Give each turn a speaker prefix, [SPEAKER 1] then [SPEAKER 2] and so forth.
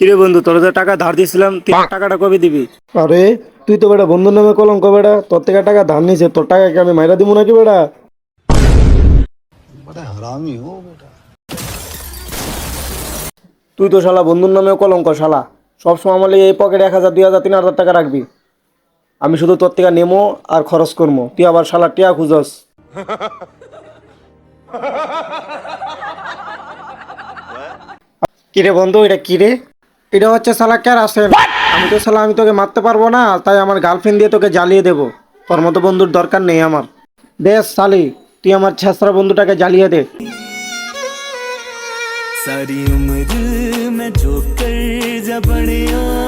[SPEAKER 1] কিরে বন্ধু তোর যে টাকা ধার দিয়েছিলাম তুই টাকাটা কবে দিবি?
[SPEAKER 2] আরে তুই তো বেটা বন্ধুর নামে কলঙ্ক বেটা তোর থেকে টাকা ধার নিছে তোর টাকা কি আমি মাইরা দিব নাকি বেটা? তুই তো শালা বন্ধুর নামে কলঙ্ক শালা। সবসময় আমার এই পকেটে এক হাজার দুই হাজার তিন হাজার টাকা রাখবি। আমি শুধু তোর থেকে নেমো আর খরচ করব তুই আবার শালা টিয়া খুঁজস। কিরে বন্ধু এটা কিরে? এটা হচ্ছে সালা ক্যারাসেল আমি তো সালা আমি তোকে মারতে পারব না তাই আমার গার্লফ্রেন্ড দিয়ে তোকে জ্বালিয়ে দেবো। তোর মতো বন্ধুর দরকার নেই আমার। বেশ সালি তুই আমার ছেসরা বন্ধুটাকে জ্বালিয়ে দে।
[SPEAKER 3] সারি মে জো কর